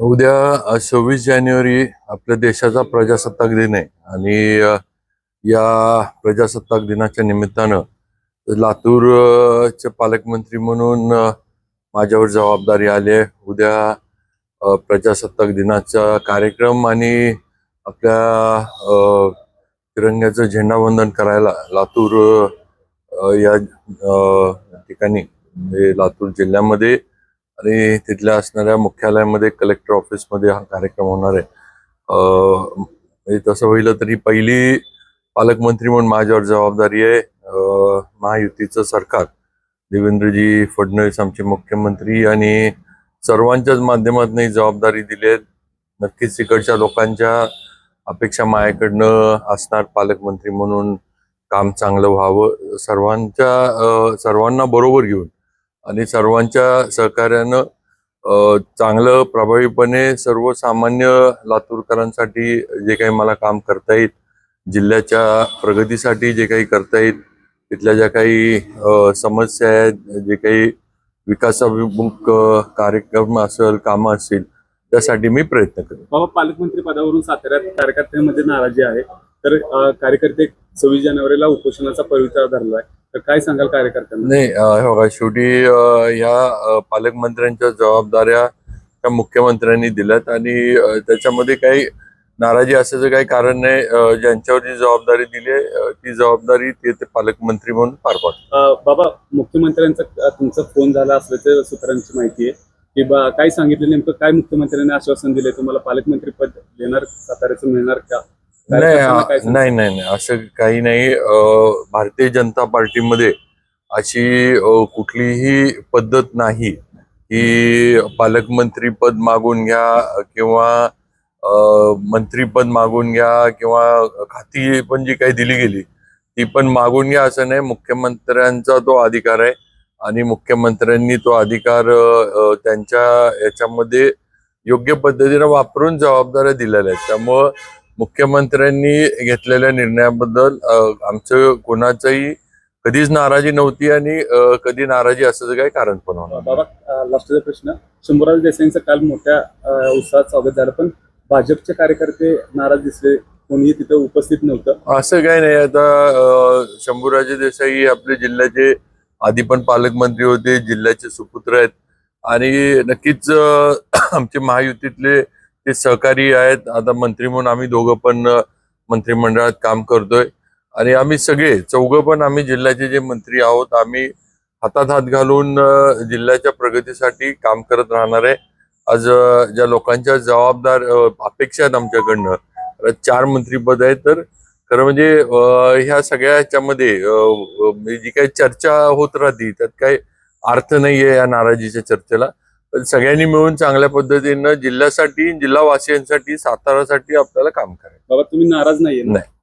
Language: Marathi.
उद्या सव्वीस जानेवारी आपल्या देशाचा प्रजासत्ताक दिन आहे. आणि या प्रजासत्ताक दिनाच्या निमित्तानं लातूर चे पालकमंत्री म्हणून माझ्यावर जबाबदारी आली आहे. उद्या प्रजासत्ताक दिनाचा कार्यक्रम आणि आपल्या तिरंग्याचं झेंडावंदन करायला लातूर या ठिकाणी लातूर जिल्ह्यामध्ये आणि तिथल्या असणाऱ्या मुख्यालयामध्ये कलेक्टर ऑफिसमध्ये हा कार्यक्रम होणार आहे. म्हणजे तसं होईल तरी पहिली पालकमंत्री म्हणून माझ्यावर जबाबदारी आहे महायुतीचं सरकार. देवेंद्रजी फडणवीस आमचे मुख्यमंत्री आणि सर्वांच्याच माध्यमातून जबाबदारी दिली आहे. नक्कीच इकडच्या लोकांच्या अपेक्षा माझ्याकडनं असणार पालकमंत्री म्हणून काम चांगलं व्हावं. सर्वांच्या सर्वांना बरोबर घेऊन आणि सर्वांच्या सहकार्यानं चांगलं प्रभावीपणे सर्वसामान्य लातूरकरांसाठी जे काही मला काम करता येईल जिल्ह्याच्या प्रगतीसाठी जे काही करता येईल तिथल्या ज्या काही समस्या आहेत जे काही विकासाभिमुख कार्यक्रम असेल कामं असतील त्यासाठी मी प्रयत्न करेन. बाबा पालकमंत्री पदावरून साताऱ्यात कार्यकर्त्यांमध्ये नाराजी आहे. तर कार्यकर्ते सव्वीस जानेवारीला उपोषणाचा पवित्रा धरला आहे तर काय सांगाल कार्यकर्त्यांना? नाही हे शेवटी या पालकमंत्र्यांच्या जबाबदाऱ्या त्या मुख्यमंत्र्यांनी दिल्यात आणि त्याच्यामध्ये काही नाराजी असायचं काही कारण नाही. ज्यांच्यावर जी जबाबदारी दिली आहे ती जबाबदारी ते ते पालकमंत्री म्हणून पार पाडतात. बाबा मुख्यमंत्र्यांचा तुमचा फोन झाला असल्याचं सूत्रांची माहिती आहे. की बा काय सांगितलं नेमकं? काय मुख्यमंत्र्यांनी आश्वासन दिले तुम्हाला पालकमंत्री पद देणार साताऱ्याचं मिळणार का? नाही? नाही नाही नाही असं काही नाही. भारतीय जनता पार्टीमध्ये अशी कुठलीही पद्धत नाही की पालकमंत्री पद मागून घ्या किंवा मंत्रीपद मागून घ्या किंवा खाती पण जी काही दिली गेली ती पण मागून घ्या असं नाही. मुख्यमंत्र्यांचा तो अधिकार आहे आणि मुख्यमंत्र्यांनी तो अधिकार त्यांच्या याच्यामध्ये योग्य पद्धतीने वापरून जबाबदाऱ्या दिलेल्या आहेत. त्यामुळं मुख्यमंत्र्यांनी घेतलेल्या निर्णयाबद्दल आमचं कोणाचंही कधीच नाराजी नव्हती आणि कधी नाराजी असं काही कारण पण होणार बाबा लास्टचा प्रश्न शंभूराज देसाईंचं काल मोठ्या उत्साहात स्वागत झालं पण भाजपचे कार्यकर्ते नाराज दिसले कोणीही तिथं उपस्थित नव्हतं. असं काही नाही आता शंभूराजे देसाई आपले जिल्ह्याचे आधी पण पालकमंत्री होते जिल्ह्याचे सुपुत्र आहेत. आणि नक्कीच आमचे महायुतीतले ते सहकारी आहेत. आता मंत्री म्हणून आम्ही दोघं पण मंत्रिमंडळात काम करतोय. आणि आम्ही सगळे चौघं पण आम्ही जिल्ह्याचे जे मंत्री आहोत आम्ही हातात हात घालून जिल्ह्याच्या प्रगतीसाठी काम करत राहणार आहे. आज ज्या लोकांच्या जबाबदार अपेक्षा आहेत आमच्याकडनं चार मंत्रीपद आहेत. तर खरं म्हणजे ह्या सगळ्या ह्याच्यामध्ये जी काही चर्चा होत राहते त्यात काही अर्थ नाहीये या नाराजीच्या चर्चेला. सगळ्यांनी मिळून चांगल्या पद्धतीनं जिल्ह्यासाठी जिल्हावासियांसाठी सातारासाठी आपल्याला काम करायचं बाबा तुम्ही नाराज नाहीये ना? नाही.